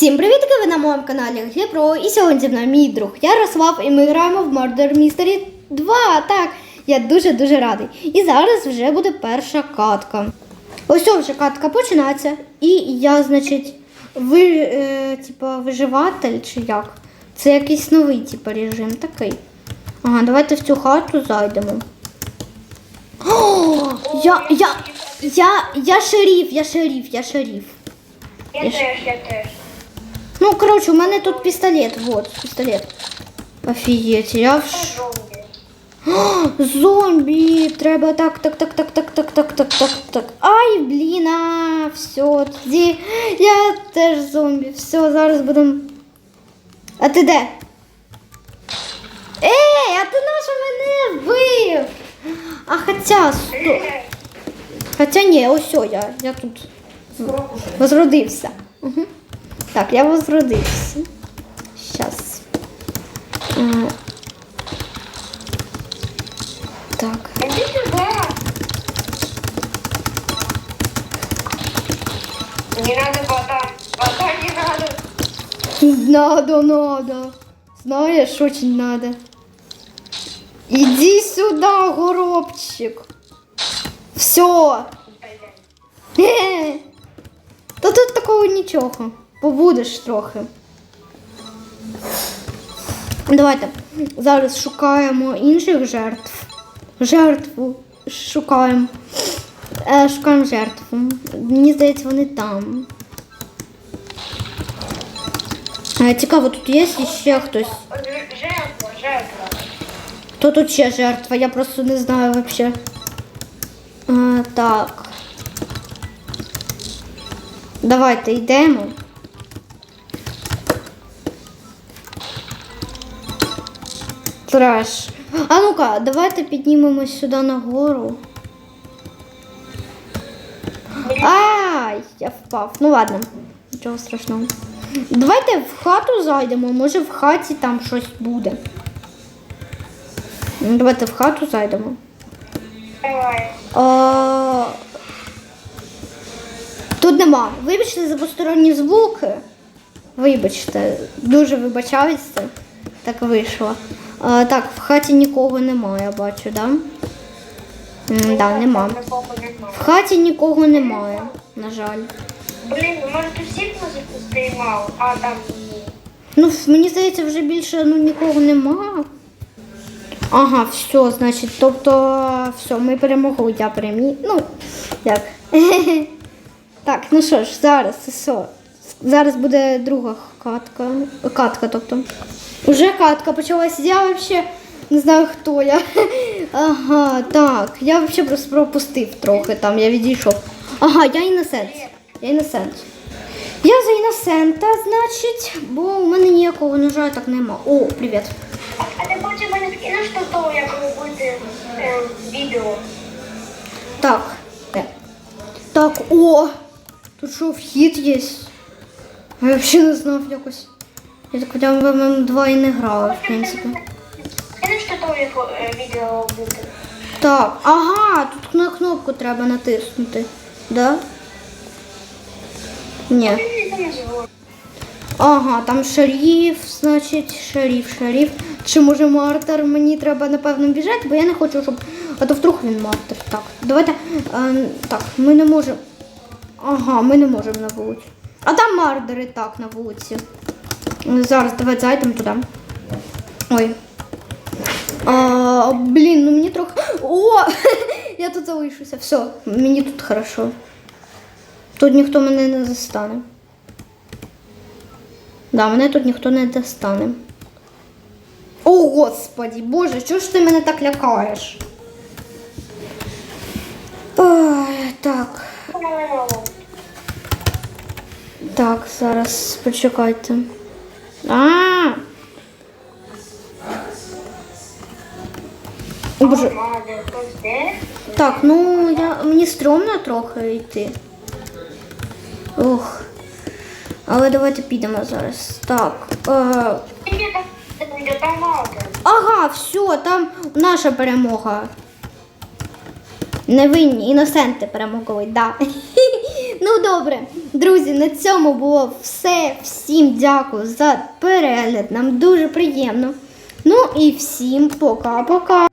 Всім привіт, ви на моєму каналі Гліпро. І сьогодні зі мною мій друг Ярослав, і ми граємо в Murder Mystery 2. Так, я дуже-дуже радий. І зараз вже буде перша катка. Ось вже катка починається. І я, значить, ви, е, типа, виживатель чи як? Це якийсь новий типа, режим такий. Ага, давайте в цю хату зайдемо. О, я, я, я, я шериф, я шериф, я шериф. Я теж, я теж. Ну, коротше, у мене тут пістолет. Вот, пістолет. Офігеть, я в ш... Зомбі. О, зомбі! Треба так, так, так, так, так, так, так, так, так, так. Ай, блін, а, все, тоді я теж зомбі. Все, зараз будемо. А ти де? Ей, а ти наша мене вбив? А хоча, сто... Е, Хоча ні, ось о, я, я тут возродився. Угу. Так, я возродився. Е, Так. Не надо вода. Вода не надо. Надо, надо. Знаешь, очень надо. Иди сюда, горобчик. Все. Та тут такого нічого. Побудеш трохи. Давайте зараз шукаємо інших жертв. Жертву шукаємо. Е, шукаємо жертву. Мені здається, вони там. Е, Цікаво, тут є ще хтось. Жертва, жертва. Хто тут ще жертва? Я просто не знаю вообще. А, так. Давайте йдемо. Треш. А ну-ка, давайте піднімемось сюди нагору. Ай, я впав. Ну ладно, нічого страшного. Давайте в хату зайдемо, може в хаті там щось буде. Ну, Давайте в хату зайдемо. А... Тут нема. Вибачте за посторонні звуки. Вибачте, дуже вибачаюся. Так вийшло. А, так, в хаті нікого немає, бачу, да? М, да, нема. В хаті нікого немає, на жаль. Блін, ну, може ти всіх нас спіймав, а там ні. Ну, мені здається, вже більше ну, нікого нема. Ага, все, значить, тобто, все, ми перемогли, я переміг. Ну, як. Так, ну що ж, зараз, все. Зараз буде друга катка. Катка, тобто. Уже катка почалась. Я вообще не знаю, хто я. Ага, так. Я вообще просто пропустив трохи там, я відійшов. Ага, я іносент. Я іносент. Я за іносента, значить, бо у мене ніякого ножа так нема. О, привіт. А, ти потім мене скинеш то, то як ви будете е, відео? Так. Так, о! Тут що, вхід є? Я взагалі не знав якось. Я так хоча б в ММ2 і не грала, в принципі. Скинеш то, то е, відео буде? Так, ага, тут на кнопку треба натиснути. Да? Ні. Я не. Ага, там шаріф, значить, шаріф, шаріф. Чи може мартер? Мені треба, напевно, біжати, бо я не хочу, щоб. А то вдруг він мартер. Так, давайте. е, так, ми не можемо. Ага, ми не можемо на вулиці. А там мардери так на вулиці. Зараз давай зайдемо туди. Ой. А, блін, ну мені трохи. О! Я тут залишуся. Все, мені тут хорошо. Тут ніхто мене не застане. Да, мене тут ніхто не достане. О, господі, боже, чого ж ти мене так лякаєш? Ой, так. Так, зараз почекайте. А! Боже. Так, ну я мені стрьомно трохи йти. Ох. Але давайте підемо зараз. Так. Е, ага, все, там наша перемога. Невинні, іносенти перемогли, да. ну добре. Друзі, на цьому було все. Всім дякую за перегляд. Нам дуже приємно. Ну і всім пока-пока.